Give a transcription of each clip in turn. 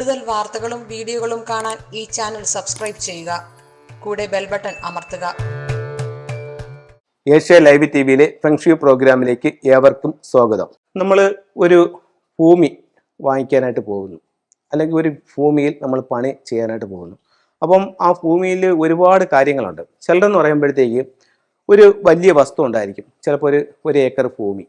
കൂടുതൽ വാർത്തകളും വീഡിയോകളും കാണാൻ ഈ ചാനൽ സബ്സ്ക്രൈബ് ചെയ്യുക. കൂടെ ബെൽ ബട്ടൺ അമർത്തുക. ഏഷ്യ ലൈവ് ടി വിയിലെ ഫെങ്ഷു പ്രോഗ്രാമിലേക്ക് ഏവർക്കും സ്വാഗതം. നമ്മൾ ഒരു ഭൂമി വാങ്ങിക്കാനായിട്ട് പോകുന്നു. അല്ലെങ്കിൽ ഒരു ഭൂമിയിൽ നമ്മൾ പണി ചെയ്യാനായിട്ട് പോകുന്നു. അപ്പം ആ ഭൂമിയിൽ ഒരുപാട് കാര്യങ്ങളുണ്ട്. ചിലരെന്ന് പറയുമ്പോഴത്തേക്ക് ഒരു വലിയ വസ്തു ഉണ്ടായിരിക്കും. ചിലപ്പോൾ ഒരു ഒരു ഏക്കർ ഭൂമി.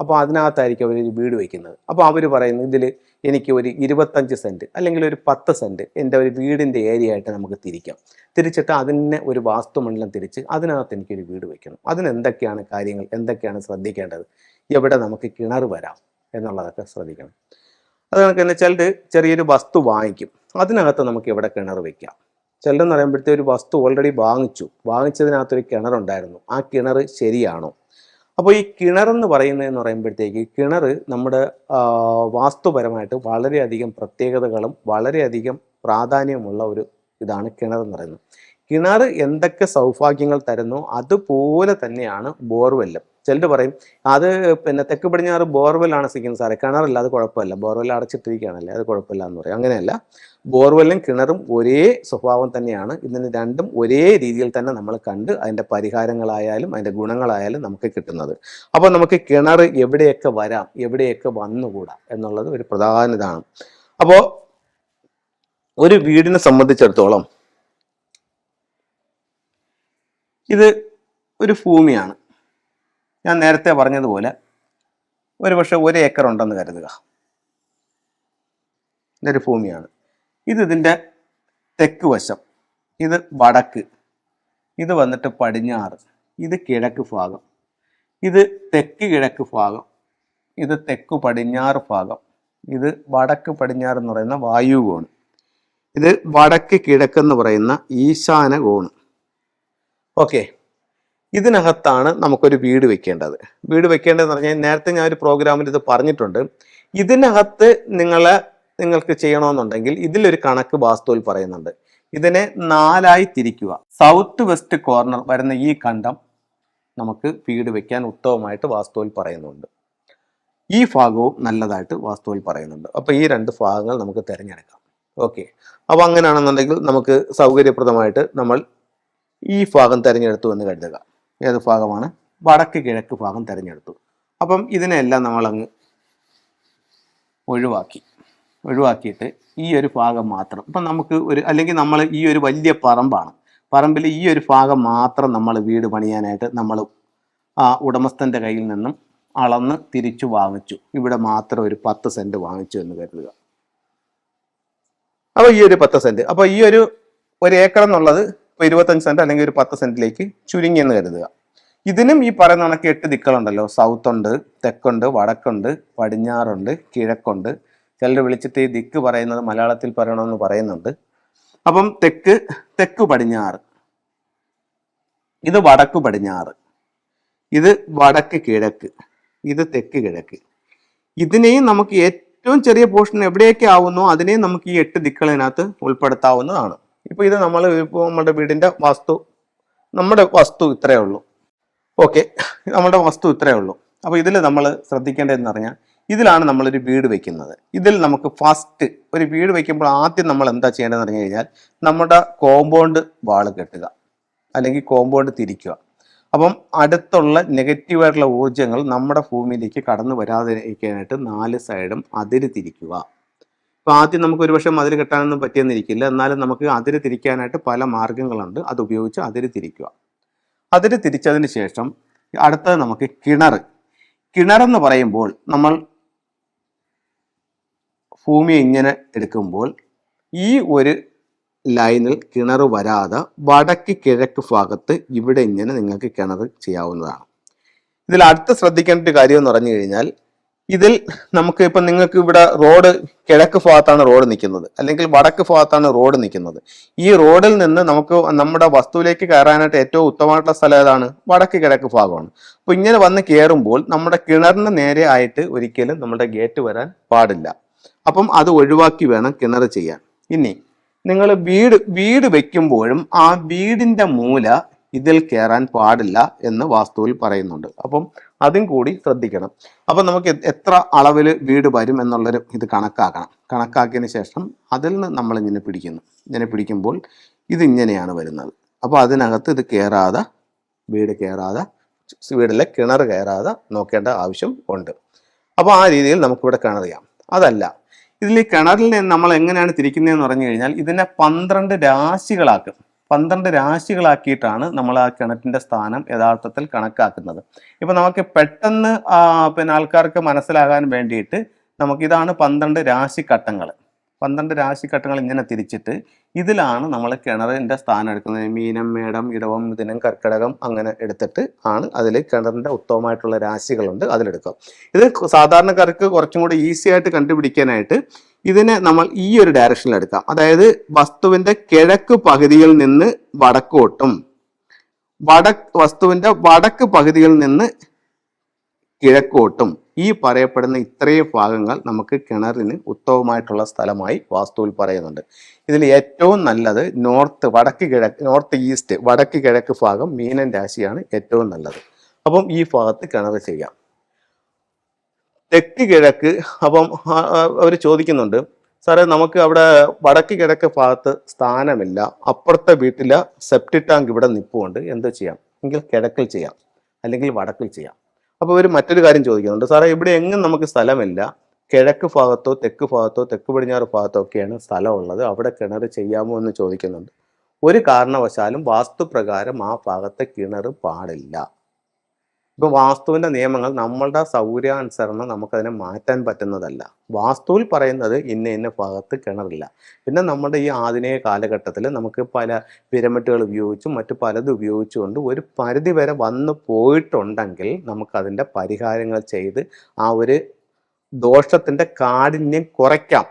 അപ്പോൾ അതിനകത്തായിരിക്കും അവർ വീട് വയ്ക്കുന്നത്. അപ്പോൾ അവർ പറയുന്നത് ഇതിൽ എനിക്ക് ഒരു ഇരുപത്തഞ്ച് സെന്റ് അല്ലെങ്കിൽ ഒരു പത്ത് സെന്റ് എന്റെ ഒരു വീടിന്റെ ഏരിയ ആയിട്ട് നമുക്ക് തിരിക്കാം. തിരിച്ചിട്ട് അതിനെ ഒരു വാസ്തുമണ്ഡലം തിരിച്ച് അതിനകത്ത് എനിക്കൊരു വീട് വയ്ക്കണം. അതിന് എന്തൊക്കെയാണ് കാര്യങ്ങൾ എന്തൊക്കെയാണ് ശ്രദ്ധിക്കേണ്ടത് എവിടെ നമുക്ക് കിണർ വരാം എന്നുള്ളതൊക്കെ ശ്രദ്ധിക്കണം. അത് കണക്ക് തന്നെ ചെറിയൊരു വസ്തു വാങ്ങിക്കും അതിനകത്ത് നമുക്ക് എവിടെ കിണർ വയ്ക്കാം. ചിലരെന്ന് പറയുമ്പോഴത്തേ ഒരു വസ്തു ഓൾറെഡി വാങ്ങിച്ചു. വാങ്ങിച്ചതിനകത്തൊരു കിണറുണ്ടായിരുന്നു. ആ കിണർ ശരിയാണോ? അപ്പോൾ ഈ കിണറെന്ന് പറയുന്നതെന്ന് പറയുമ്പോഴത്തേക്ക് കിണർ നമ്മുടെ വാസ്തുപരമായിട്ട് വളരെയധികം പ്രത്യേകതകളും വളരെയധികം പ്രാധാന്യമുള്ള ഒരു ഇതാണ് കിണർ എന്ന് പറയുന്നത്. കിണർ എന്തൊക്കെ സൗഭാഗ്യങ്ങൾ തരുന്നു അതുപോലെ തന്നെയാണ് ബോർവെല്ലും. ചിലർ പറയും അത് പിന്നെ തെക്ക് പടിഞ്ഞാറ് ബോർവെല്ലാണ് സിക്കുന്നത് സാറേ. കിണറല്ല അത് കുഴപ്പമില്ല. ബോർവെൽ അടച്ചിട്ടിരിക്കുകയാണല്ലേ അത് കുഴപ്പമില്ല എന്ന് പറയും. അങ്ങനെയല്ല ബോർവെല്ലും കിണറും ഒരേ സ്വഭാവം തന്നെയാണ്. ഇതിന് രണ്ടും ഒരേ രീതിയിൽ തന്നെ നമ്മൾ കണ്ട് അതിന്റെ പരിഹാരങ്ങളായാലും അതിന്റെ ഗുണങ്ങളായാലും നമുക്ക് കിട്ടുന്നത്. അപ്പോൾ നമുക്ക് കിണർ എവിടെയൊക്കെ വരാം എവിടെയൊക്കെ വന്നുകൂടാ എന്നുള്ളത് ഒരു പ്രധാന ഇതാണ്. അപ്പോൾ ഒരു വീടിനെ സംബന്ധിച്ചിടത്തോളം ഇത് ഒരു ഭൂമിയാണ്. ഞാൻ നേരത്തെ പറഞ്ഞതുപോലെ ഒരു പക്ഷെ ഒരു ഏക്കർ ഉണ്ടെന്ന് കരുതുക. ഇതൊരു ഭൂമിയാണ്. ഇത് ഇതിന്റെ തെക്ക് വശം. ഇത് വടക്ക്. ഇത് വന്നിട്ട് പടിഞ്ഞാറ്. ഇത് കിഴക്ക് ഭാഗം. ഇത് തെക്ക് കിഴക്ക് ഭാഗം. ഇത് തെക്ക് പടിഞ്ഞാറ് ഭാഗം. ഇത് വടക്ക് പടിഞ്ഞാറ് എന്ന് പറയുന്ന വായുകോണ് ഇത് വടക്ക് കിഴക്കെന്ന് പറയുന്ന ഈശാന കോണ്. ഓക്കെ. ഇതിനകത്താണ് നമുക്കൊരു വീട് വെക്കേണ്ടത്. വീട് വെക്കേണ്ടതെന്ന് പറഞ്ഞാൽ നേരത്തെ ഞാൻ ഒരു പ്രോഗ്രാമിൽ ഇത് പറഞ്ഞിട്ടുണ്ട്. ഇതിനകത്ത് നിങ്ങളെ നിങ്ങൾക്ക് ചെയ്യണമെന്നുണ്ടെങ്കിൽ ഇതിലൊരു കണക്ക് വാസ്തുവിൽ പറയുന്നുണ്ട്. ഇതിനെ നാലായി തിരിക്കുക. സൗത്ത് വെസ്റ്റ് കോർണർ വരുന്ന ഈ കണ്ടം നമുക്ക് വീട് വെക്കാൻ ഉത്തമമായിട്ട് വാസ്തുവിൽ പറയുന്നുണ്ട്. ഈ ഭാഗവും നല്ലതായിട്ട് വാസ്തുവിൽ പറയുന്നുണ്ട്. അപ്പോൾ ഈ രണ്ട് ഭാഗങ്ങൾ നമുക്ക് തിരഞ്ഞെടുക്കാം. ഓക്കെ. അപ്പോൾ അങ്ങനെയാണെന്നുണ്ടെങ്കിൽ നമുക്ക് സൗകര്യപ്രദമായിട്ട് നമ്മൾ ഈ ഭാഗം തിരഞ്ഞെടുത്തു എന്ന് കരുതുക. ഏത് ഭാഗമാണ്? വടക്ക് കിഴക്ക് ഭാഗം തിരഞ്ഞെടുത്തു. അപ്പം ഇതിനെല്ലാം നമ്മളങ്ങ് ഒഴിവാക്കി. ഒഴിവാക്കിയിട്ട് ഈ ഒരു ഭാഗം മാത്രം. ഇപ്പം നമുക്ക് ഒരു അല്ലെങ്കിൽ നമ്മൾ ഈ ഒരു വലിയ പറമ്പാണ്. പറമ്പിൽ ഈ ഒരു ഭാഗം മാത്രം നമ്മൾ വീട് പണിയാനായിട്ട് നമ്മൾ ആ ഉടമസ്ഥന്റെ കയ്യിൽ നിന്നും അളന്ന് തിരിച്ചു വാങ്ങിച്ചു. ഇവിടെ മാത്രം ഒരു പത്ത് സെന്റ് വാങ്ങിച്ചു എന്ന് കരുതുക. അപ്പോൾ ഈ ഒരു പത്ത് സെന്റ് അപ്പോൾ ഈ ഒരു ഒരു ഏക്കർ എന്നുള്ളത് ഇപ്പോൾ ഇരുപത്തഞ്ച് സെന്റ് അല്ലെങ്കിൽ ഒരു പത്ത് സെന്റിലേക്ക് ചുരുങ്ങി എന്ന് കരുതുക. ഇതിനും ഈ പറയുന്ന കണക്ക് എട്ട് ദിക്കുകളുണ്ടല്ലോ സൗത്ത് ഉണ്ട് തെക്കുണ്ട് വടക്കുണ്ട് പടിഞ്ഞാറുണ്ട് കിഴക്കുണ്ട്. ചിലർ വിളിച്ചിട്ട് ഈ ദിക്ക് പറയുന്നത് മലയാളത്തിൽ പറയണമെന്ന് പറയുന്നുണ്ട്. അപ്പം തെക്ക് തെക്ക് പടിഞ്ഞാറ്. ഇത് വടക്ക് പടിഞ്ഞാറ്. ഇത് വടക്ക് കിഴക്ക്. ഇത് തെക്ക് കിഴക്ക്. ഇതിനെയും നമുക്ക് ഏറ്റവും ചെറിയ പോർഷൻ എവിടെയൊക്കെ ആവുന്നു? അതിനെയും നമുക്ക് ഈ എട്ട് ദിക്കളിനകത്ത് ഉൾപ്പെടുത്താവുന്നതാണ്. ഇപ്പൊ ഇത് നമ്മൾ ഇപ്പോൾ നമ്മുടെ വീടിന്റെ വസ്തു നമ്മുടെ വസ്തു ഇത്രയേ ഉള്ളൂ. ഓക്കെ നമ്മുടെ വസ്തു ഇത്രയേ ഉള്ളൂ. അപ്പോൾ ഇതിൽ നമ്മൾ ശ്രദ്ധിക്കേണ്ടതെന്ന് പറഞ്ഞാൽ ഇതിലാണ് നമ്മളൊരു വീട് വെക്കുന്നത്. ഇതിൽ നമുക്ക് ഫസ്റ്റ് ഒരു വീട് വെക്കുമ്പോൾ ആദ്യം നമ്മൾ എന്താ ചെയ്യേണ്ടതെന്ന് പറഞ്ഞു കഴിഞ്ഞാൽ നമ്മുടെ കോമ്പൗണ്ട് വാൾ കെട്ടുക. അല്ലെങ്കിൽ കോമ്പൗണ്ട് തിരിക്കുക. അപ്പം അടുത്തുള്ള നെഗറ്റീവായിട്ടുള്ള ഊർജങ്ങൾ നമ്മുടെ ഭൂമിയിലേക്ക് കടന്നു വരാതിരിക്കാനായിട്ട് നാല് സൈഡും അതിര് തിരിക്കുക. ഇപ്പൊ ആദ്യം നമുക്ക് ഒരുപക്ഷെ മതിൽ കെട്ടാനൊന്നും പറ്റിയെന്നിരിക്കില്ല. എന്നാലും നമുക്ക് അതിര് തിരിക്കാനായിട്ട് പല മാർഗങ്ങളുണ്ട്. അത് ഉപയോഗിച്ച് അതിര് തിരിക്കുക. അതിര് തിരിച്ചതിന് ശേഷം അടുത്തത് നമുക്ക് കിണർ കിണറെന്ന് പറയുമ്പോൾ നമ്മൾ ഭൂമി ഇങ്ങനെ എടുക്കുമ്പോൾ ഈ ഒരു ലൈനിൽ കിണർ വരാതെ വടക്ക് കിഴക്ക് ഭാഗത്ത് ഇവിടെ ഇങ്ങനെ നിങ്ങൾക്ക് കിണർ ചെയ്യാവുന്നതാണ്. ഇതിൽ അടുത്ത ശ്രദ്ധിക്കേണ്ട ഒരു കാര്യം എന്ന് പറഞ്ഞു കഴിഞ്ഞാൽ ഇതിൽ നമുക്ക് ഇപ്പം നിങ്ങൾക്ക് ഇവിടെ റോഡ് കിഴക്ക് ഭാഗത്താണ് റോഡ് നിൽക്കുന്നത്. അല്ലെങ്കിൽ വടക്ക് ഭാഗത്താണ് റോഡ് നിൽക്കുന്നത്. ഈ റോഡിൽ നിന്ന് നമുക്ക് നമ്മുടെ വസ്തുവിലേക്ക് കയറാനായിട്ട് ഏറ്റവും ഉത്തമമായിട്ടുള്ള സ്ഥലം ഏതാണ്? വടക്ക് കിഴക്ക് ഭാഗമാണ്. അപ്പോൾ ഇങ്ങനെ വന്ന് കയറുമ്പോൾ നമ്മുടെ കിണറിന് നേരെ ആയിട്ട് ഒരിക്കലും നമ്മുടെ ഗേറ്റ് വരാൻ പാടില്ല. അപ്പം അത് ഒഴിവാക്കി വേണം കിണർ ചെയ്യാൻ. ഇനി നിങ്ങൾ വീട് വീട് വെക്കുമ്പോഴും ആ വീടിന്റെ മൂല ഇതിൽ കയറാൻ പാടില്ല എന്ന് വാസ്തുവിൽ പറയുന്നുണ്ട്. അപ്പം അതും കൂടി ശ്രദ്ധിക്കണം. അപ്പം നമുക്ക് എത്ര അളവിൽ വീട് വരും എന്നുള്ളൊരു ഇത് കണക്കാക്കണം. കണക്കാക്കിയതിന് ശേഷം അതിൽ നിന്ന് നമ്മൾ ഇങ്ങനെ പിടിക്കുന്നു. ഇങ്ങനെ പിടിക്കുമ്പോൾ ഇതിങ്ങനെയാണ് വരുന്നത്. അപ്പോൾ അതിനകത്ത് ഇത് കയറാതെ വീട് കയറാതെ വീടിലെ കിണർ കയറാതെ നോക്കേണ്ട ആവശ്യം ഉണ്ട്. അപ്പോൾ ആ രീതിയിൽ നമുക്കിവിടെ കിണറിയാം അതല്ല ഇതിൽ ഈ കിണറിൽ നമ്മൾ എങ്ങനെയാണ് തിരിക്കുന്നതെന്ന് പറഞ്ഞു കഴിഞ്ഞാൽ ഇതിനെ പന്ത്രണ്ട് രാശികളാക്കും. പന്ത്രണ്ട് രാശികളാക്കിയിട്ടാണ് നമ്മൾ ആ കിണറ്റിന്റെ സ്ഥാനം യഥാർത്ഥത്തിൽ കണക്കാക്കുന്നത്. ഇപ്പൊ നമുക്ക് പെട്ടെന്ന് പിന്നെ ആൾക്കാർക്ക് മനസ്സിലാകാൻ വേണ്ടിയിട്ട് നമുക്കിതാണ് പന്ത്രണ്ട് രാശിഘട്ടങ്ങൾ പന്ത്രണ്ട് രാശിഘട്ടങ്ങൾ ഇങ്ങനെ തിരിച്ചിട്ട് ഇതിലാണ് നമ്മൾ കിണറിന്റെ സ്ഥാനം എടുക്കുന്നത്. മീനം മേടം ഇടവം മിഥുനം കർക്കിടകം അങ്ങനെ എടുത്തിട്ട് ആണ് അതിൽ കിണറിന്റെ ഉത്തമമായിട്ടുള്ള രാശികളുണ്ട് അതിലെടുക്കാം ഇത് സാധാരണക്കാർക്ക് കുറച്ചും കൂടി ഈസി ആയിട്ട് കണ്ടുപിടിക്കാനായിട്ട് ഇതിനെ നമ്മൾ ഈ ഒരു ഡയറക്ഷനിൽ എടുക്കാം അതായത് വസ്തുവിന്റെ കിഴക്ക് പകുതിയിൽ നിന്ന് വടക്കോട്ടും വട വസ്തുവിന്റെ വടക്ക് പകുതിയിൽ നിന്ന് കിഴക്കോട്ടും ഈ പറയപ്പെടുന്ന ഇത്രയും ഭാഗങ്ങൾ നമുക്ക് കിണറിന് ഉത്തമമായിട്ടുള്ള സ്ഥലമായി വാസ്തുവിൽ പറയുന്നുണ്ട്. ഇതിൽ ഏറ്റവും നല്ലത് നോർത്ത് വടക്ക് കിഴക്ക് നോർത്ത് ഈസ്റ്റ് വടക്ക് കിഴക്ക് ഭാഗം മീനൻ രാശിയാണ് ഏറ്റവും നല്ലത്. അപ്പം ഈ ഭാഗത്ത് കിണർ ചെയ്യാം. തെക്ക് കിഴക്ക് അപ്പം അവർ ചോദിക്കുന്നുണ്ട് സാറേ നമുക്ക് അവിടെ വടക്ക് കിഴക്ക് ഭാഗത്ത് സ്ഥാനമില്ല അപ്പുറത്തെ വീട്ടിലെ സെപ്റ്റി ടാങ്ക് ഇവിടെ നിൽപ്പുണ്ട് എന്തോ ചെയ്യാം? എങ്കിൽ കിഴക്കിൽ ചെയ്യാം അല്ലെങ്കിൽ വടക്കിൽ ചെയ്യാം. അപ്പോൾ ഒരു മറ്റൊരു കാര്യം ചോദിക്കുന്നുണ്ട്. സാറേ ഇവിടെ എങ്ങും നമുക്ക് സ്ഥലമില്ല. കിഴക്ക് ഭാഗത്തോ തെക്ക് ഭാഗത്തോ തെക്ക് പടിഞ്ഞാറ് ഭാഗത്തോ ഒക്കെയാണ് സ്ഥലമുള്ളത്. അവിടെ കിണർ ചെയ്യാമോ എന്ന് ചോദിക്കുന്നുണ്ട്. ഒരു കാരണവശാലും വാസ്തുപ്രകാരം ആ ഭാഗത്തെ കിണർ പാടില്ല. ഇപ്പൊ വാസ്തുവിന്റെ നിയമങ്ങൾ നമ്മളുടെ സൗകര്യാനുസരണം നമുക്കതിനെ മാറ്റാൻ പറ്റുന്നതല്ല. വാസ്തുവിൽ പറയുന്നത് ഇന്ന ഇന്ന ഭാഗത്ത് കിണറില്ല. പിന്നെ നമ്മുടെ ഈ ആധുനിക കാലഘട്ടത്തിൽ നമുക്ക് പല പിരമിഡുകൾ ഉപയോഗിച്ചും മറ്റു പലതും ഉപയോഗിച്ചുകൊണ്ട് ഒരു പരിധി വരെ വന്നു പോയിട്ടുണ്ടെങ്കിൽ നമുക്കതിന്റെ പരിഹാരങ്ങൾ ചെയ്ത് ആ ഒരു ദോഷത്തിന്റെ കാഠിന്യം കുറയ്ക്കാം.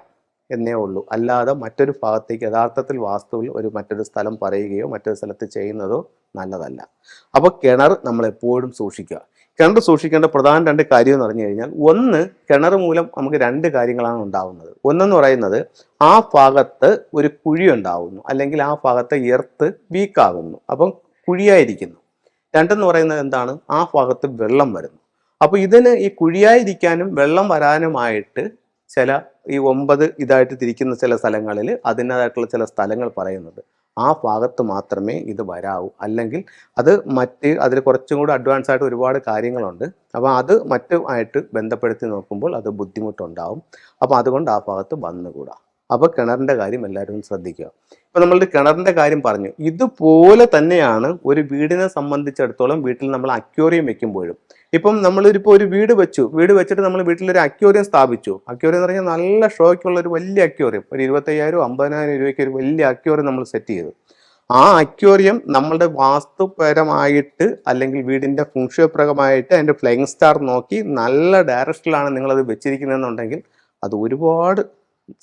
എന്നേ ഉള്ളൂ. അല്ലാതെ മറ്റൊരു ഭാഗത്തേക്ക് യഥാർത്ഥത്തിൽ വാസ്തുവിൽ ഒരു മറ്റൊരു സ്ഥലം പറയുകയോ മറ്റൊരു സ്ഥലത്ത് ചെയ്യുന്നതോ നല്ലതല്ല. അപ്പോൾ കിണർ നമ്മൾ എപ്പോഴും സൂക്ഷിക്കുക. കിണർ സൂക്ഷിക്കേണ്ട പ്രധാന രണ്ട് കാര്യം എന്ന് പറഞ്ഞു കഴിഞ്ഞാൽ ഒന്ന് കിണർ മൂലം നമുക്ക് രണ്ട് കാര്യങ്ങളാണ് ഉണ്ടാവുന്നത്. ഒന്നെന്ന് പറയുന്നത് ആ ഭാഗത്ത് ഒരു കുഴി ഉണ്ടാവുന്നു അല്ലെങ്കിൽ ആ ഭാഗത്തെ എർത്ത് വീക്കാകുന്നു അപ്പം കുഴിയായിരിക്കുന്നു. രണ്ടെന്ന് പറയുന്നത് എന്താണ്? ആ ഭാഗത്ത് വെള്ളം വരുന്നു. അപ്പോൾ ഇതിന് ഈ കുഴിയായിരിക്കാനും വെള്ളം വരാനുമായിട്ട് ചില ഈ ഒമ്പത് ഇതായിട്ട് തിരിക്കുന്ന ചില സ്ഥലങ്ങളിൽ അതിന്റേതായിട്ടുള്ള ചില സ്ഥലങ്ങൾ പറയുന്നത്. ആ ഭാഗത്ത് മാത്രമേ ഇത് വരാവൂ. അല്ലെങ്കിൽ അത് മറ്റ് അതിൽ കുറച്ചും കൂടി അഡ്വാൻസ് ആയിട്ട് ഒരുപാട് കാര്യങ്ങളുണ്ട്. അപ്പോൾ അത് മറ്റുമായിട്ട് ബന്ധപ്പെടുത്തി നോക്കുമ്പോൾ അത് ബുദ്ധിമുട്ടുണ്ടാവും. അപ്പോൾ അതുകൊണ്ട് ആ ഭാഗത്ത് വന്നുകൂടാ. അപ്പോൾ കിണറിന്റെ കാര്യം എല്ലാവരും ശ്രദ്ധിക്കുക. ഇപ്പോൾ നമ്മളുടെ കിണറിന്റെ കാര്യം പറഞ്ഞു. ഇതുപോലെ തന്നെയാണ് ഒരു വീടിനെ സംബന്ധിച്ചിടത്തോളം വീട്ടിൽ നമ്മൾ അക്യോറിയം വെക്കുമ്പോഴും ഇപ്പം നമ്മളിപ്പോൾ ഒരു വീട് വെച്ചു. വീട് വെച്ചിട്ട് നമ്മൾ വീട്ടിലൊരു അക്യോറിയം സ്ഥാപിച്ചു. അക്യോറിയം എന്ന് പറഞ്ഞാൽ നല്ല ഷോയ്ക്കുള്ള ഒരു വലിയ അക്യോറിയം ഒരു ഇരുപത്തയ്യായിരം അമ്പതിനായിരം രൂപയ്ക്ക് ഒരു വലിയ അക്യോറിയം നമ്മൾ സെറ്റ് ചെയ്തു. ആ അക്യോറിയം നമ്മളുടെ വാസ്തുപരമായിട്ട് അല്ലെങ്കിൽ വീടിന്റെ ഫുങ്ഷപ്രകമായിട്ട് അതിന്റെ ഫ്ലൈങ് സ്റ്റാർ നോക്കി നല്ല ഡയറക്ഷനിലാണ് നിങ്ങളത് വെച്ചിരിക്കുന്നതെന്നുണ്ടെങ്കിൽ അത് ഒരുപാട്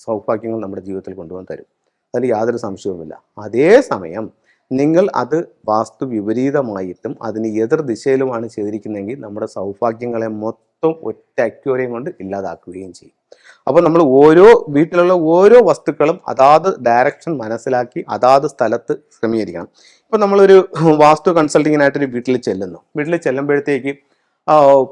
സൗഭാഗ്യങ്ങൾ നമ്മുടെ ജീവിതത്തിൽ കൊണ്ടുവന്ന് തരും. അതിൽ യാതൊരു സംശയവുമില്ല. അതേസമയം നിങ്ങൾ അത് വാസ്തു വിപരീതമായിട്ടും അതിന് എതിർ ദിശയിലുമാണ് ചെയ്തിരിക്കുന്നതെങ്കിൽ നമ്മുടെ സൗഭാഗ്യങ്ങളെ മൊത്തം ഒറ്റ അക്യൂറിയം കൊണ്ട് ഇല്ലാതാക്കുകയും ചെയ്യും. അപ്പോൾ നമ്മൾ ഓരോ വീട്ടിലുള്ള ഓരോ വസ്തുക്കളും അതാത് ഡയറക്ഷൻ മനസ്സിലാക്കി അതാത് സ്ഥലത്ത് ക്രമീകരിക്കണം. ഇപ്പം നമ്മളൊരു വാസ്തു കൺസൾട്ടിങ്ങിനായിട്ടൊരു വീട്ടിൽ ചെല്ലുന്നു. വീട്ടിൽ ചെല്ലുമ്പോഴത്തേക്ക്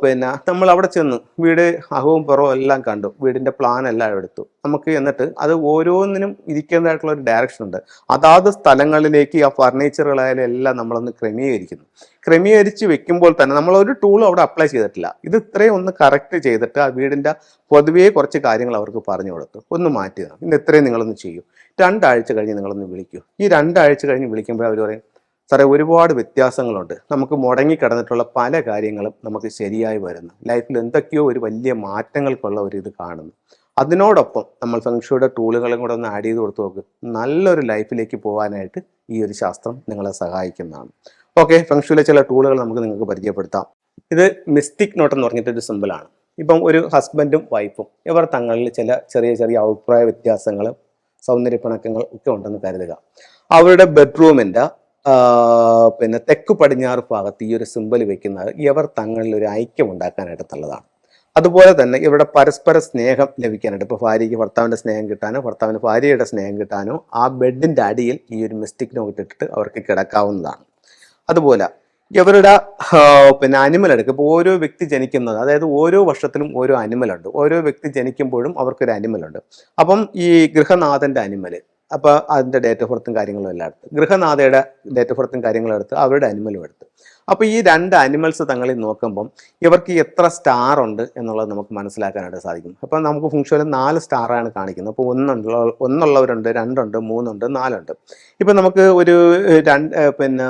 പിന്നെ നമ്മൾ അവിടെ ചെന്ന്. വീട് അഹവും പുറവും എല്ലാം കണ്ടു. വീടിന്റെ പ്ലാൻ എല്ലാം എടുത്തു. നമുക്ക് എന്നിട്ട് അത് ഓരോന്നിനും ഇരിക്കേണ്ടതായിട്ടുള്ള ഒരു ഡയറക്ഷൻ ഉണ്ട്. അതാത് സ്ഥലങ്ങളിലേക്ക് ആ ഫർണിച്ചറുകളായാലും എല്ലാം നമ്മളൊന്ന് ക്രമീകരിക്കുന്നു. ക്രമീകരിച്ച് വെക്കുമ്പോൾ തന്നെ നമ്മൾ ഒരു ടൂളും അവിടെ അപ്ലൈ ചെയ്തിട്ടില്ല. ഇത് ഇത്രയും ഒന്ന് കറക്റ്റ് ചെയ്തിട്ട് ആ വീടിന്റെ പൊതുവേ കുറച്ച് കാര്യങ്ങൾ അവർക്ക് പറഞ്ഞു കൊടുത്തു. ഒന്ന് മാറ്റുക ഇന്ന് ഇത്രയും നിങ്ങളൊന്ന് ചെയ്യൂ. രണ്ടാഴ്ച കഴിഞ്ഞ് നിങ്ങളൊന്ന് വിളിക്കൂ. ഈ രണ്ടാഴ്ച കഴിഞ്ഞ് വിളിക്കുമ്പോൾ അവർ പറയും സാറേ ഒരുപാട് വ്യത്യാസങ്ങളുണ്ട്. നമുക്ക് മുടങ്ങി കടന്നിട്ടുള്ള പല കാര്യങ്ങളും നമുക്ക് ശരിയായി വരുന്നു. ലൈഫിൽ എന്തൊക്കെയോ ഒരു വലിയ മാറ്റങ്ങൾക്കുള്ള ഒരു ഇത് കാണുന്നു. അതിനോടൊപ്പം നമ്മൾ ഫെങ്ഷുയുടെ ടൂളുകളും കൂടെ ഒന്ന് ആഡ് ചെയ്ത് കൊടുത്തു നോക്ക്. നല്ലൊരു ലൈഫിലേക്ക് പോകാനായിട്ട് ഈ ഒരു ശാസ്ത്രം നിങ്ങളെ സഹായിക്കുന്നതാണ്. ഓക്കെ ഫെങ്ഷുയിലെ ചില ടൂളുകൾ നമുക്ക് നിങ്ങൾക്ക് പരിചയപ്പെടുത്താം. ഇത് മിസ്റ്റിക് നോട്ട് എന്ന് പറഞ്ഞിട്ടൊരു സിമ്പിളാണ് ഇപ്പം ഒരു ഹസ്ബൻഡും വൈഫും ഇവർ തങ്ങളിൽ ചില ചെറിയ ചെറിയ അഭിപ്രായ വ്യത്യാസങ്ങളും സൗന്ദര്യ പിണക്കങ്ങൾ ഒക്കെ ഉണ്ടെന്ന് കരുതുക. അവരുടെ ബെഡ്റൂമിന്റെ പിന്നെ തെക്ക് പടിഞ്ഞാറ് ഭാഗത്ത് ഈ ഒരു സിമ്പൽ വെക്കുന്നത് ഇവർ തങ്ങളിൽ ഒരു ഐക്യം ഉണ്ടാക്കാനായിട്ടുള്ളതാണ് അതുപോലെ തന്നെ ഇവരുടെ പരസ്പര സ്നേഹം ലഭിക്കാനായിട്ട് ഇപ്പോൾ ഭാര്യയ്ക്ക് ഭർത്താവിന്റെ സ്നേഹം കിട്ടാനോ ഭർത്താവിന് ഭാര്യയുടെ സ്നേഹം കിട്ടാനോ ആ ബെഡിന്റെ അടിയിൽ ഈ ഒരു മിസ്റ്റിക് നോട്ട് ഇട്ടിട്ട് അവർക്ക് കിടക്കാവുന്നതാണ്. അതുപോലെ ഇവരുടെ പിന്നെ അനിമൽ എടുക്കുക ഇപ്പോൾ ഓരോ വ്യക്തി ജനിക്കുന്നത് അതായത് ഓരോ വർഷത്തിലും ഓരോ അനിമലുണ്ട് ഓരോ വ്യക്തി ജനിക്കുമ്പോഴും അവർക്കൊരു അനിമലുണ്ട് അപ്പം ഈ ഗൃഹനാഥന്റെ അനിമൽ അപ്പൊ അതിന്റെ ഡേറ്റ് ഓഫ് ബർത്തും കാര്യങ്ങളും എല്ലാം എടുത്ത്. ഗൃഹനാഥയുടെ ഡേറ്റ് ഓഫ് ബർത്തും കാര്യങ്ങളും എടുത്ത് അവരുടെ അനിമലും എടുത്ത്. അപ്പോൾ ഈ രണ്ട് അനിമൽസ് തങ്ങളിൽ നോക്കുമ്പം ഇവർക്ക് എത്ര സ്റ്റാർ ഉണ്ട് എന്നുള്ളത് നമുക്ക് മനസ്സിലാക്കാനായിട്ട് സാധിക്കും അപ്പോൾ നമുക്ക് ഫംഗ്ഷനിൽ നാല് സ്റ്റാറാണ് കാണിക്കുന്നത്. അപ്പോൾ ഒന്നുള്ള ഒന്നുള്ളവരുണ്ട് രണ്ടുണ്ട് മൂന്നുണ്ട് നാലുണ്ട്. ഇപ്പം നമുക്ക് ഒരു രണ്ട് പിന്നെ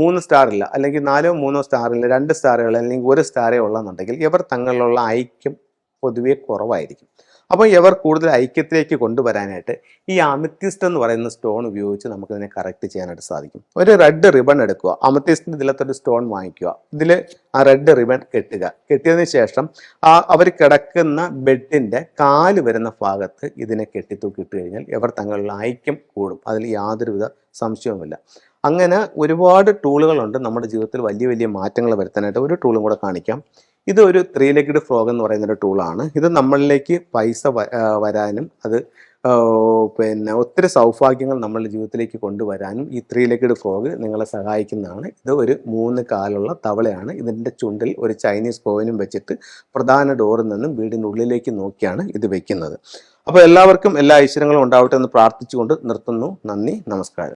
മൂന്ന് സ്റ്റാറില്ല അല്ലെങ്കിൽ നാലോ മൂന്നോ സ്റ്റാറില്ല രണ്ട് സ്റ്റാറുകൾ അല്ലെങ്കിൽ ഒരു സ്റ്റാറേ ഉള്ളെന്നുണ്ടെങ്കിൽ ഇവർ തങ്ങളിലുള്ള ഐക്യം പൊതുവെ കുറവായിരിക്കും. അപ്പോൾ ഇവർ കൂടുതൽ ഐക്യത്തിലേക്ക് കൊണ്ടുവരാനായിട്ട് ഈ അമിത്യസ്റ്റ് എന്ന് പറയുന്ന സ്റ്റോൺ ഉപയോഗിച്ച് നമുക്കിതിനെ കറക്റ്റ് ചെയ്യാനായിട്ട് സാധിക്കും. ഒരു റെഡ് റിബൺ എടുക്കുക. അമിത്യസ്റ്റിന്റെ ഇതിലത്തൊരു സ്റ്റോൺ വാങ്ങിക്കുക. ഇതിൽ ആ റെഡ് റിബൺ കെട്ടുക. കെട്ടിയതിന് ശേഷം ആ അവർ കിടക്കുന്ന ബെഡിന്റെ കാൽ വരുന്ന ഭാഗത്ത് ഇതിനെ കെട്ടിത്തൂക്കി ഇട്ട് കഴിഞ്ഞാൽ ഇവർ തങ്ങളുടെ ഐക്യം കൂടും. അതിൽ യാതൊരുവിധ സംശയവുമില്ല. അങ്ങനെ ഒരുപാട് ടൂളുകളുണ്ട് നമ്മുടെ ജീവിതത്തിൽ വലിയ വലിയ മാറ്റങ്ങൾ വരുത്താനായിട്ട് ഒരു ടൂളും കൂടെ കാണിക്കാം. ഇത് ഒരു ത്രീ ലെഗ്ഡ് ഫ്രോഗ് എന്ന് പറയുന്ന ഒരു ടൂളാണ് ഇത് നമ്മളിലേക്ക് പൈസ വരാനും അത് പിന്നെ ഒത്തിരി സൗഭാഗ്യങ്ങൾ നമ്മളുടെ ജീവിതത്തിലേക്ക് കൊണ്ടുവരാനും ഈ ത്രീ ലെഗ്ഡ് ഫ്രോഗ് നിങ്ങളെ സഹായിക്കുന്നതാണ്. ഇത് ഒരു മൂന്ന് കാലുള്ള തവളയാണ്. ഇതിന്റെ ചുണ്ടിൽ ഒരു ചൈനീസ് കോയിനും വെച്ചിട്ട് പ്രധാന ഡോറിൽ നിന്നും വീടിന്റെ ഉള്ളിലേക്ക് നോക്കിയാണ് ഇത് വെക്കുന്നത്. അപ്പോൾ എല്ലാവർക്കും എല്ലാ ഐശ്വര്യങ്ങളും ഉണ്ടാവട്ടെ എന്ന് പ്രാർത്ഥിച്ചുകൊണ്ട് നിർത്തുന്നു. നന്ദി നമസ്കാരം.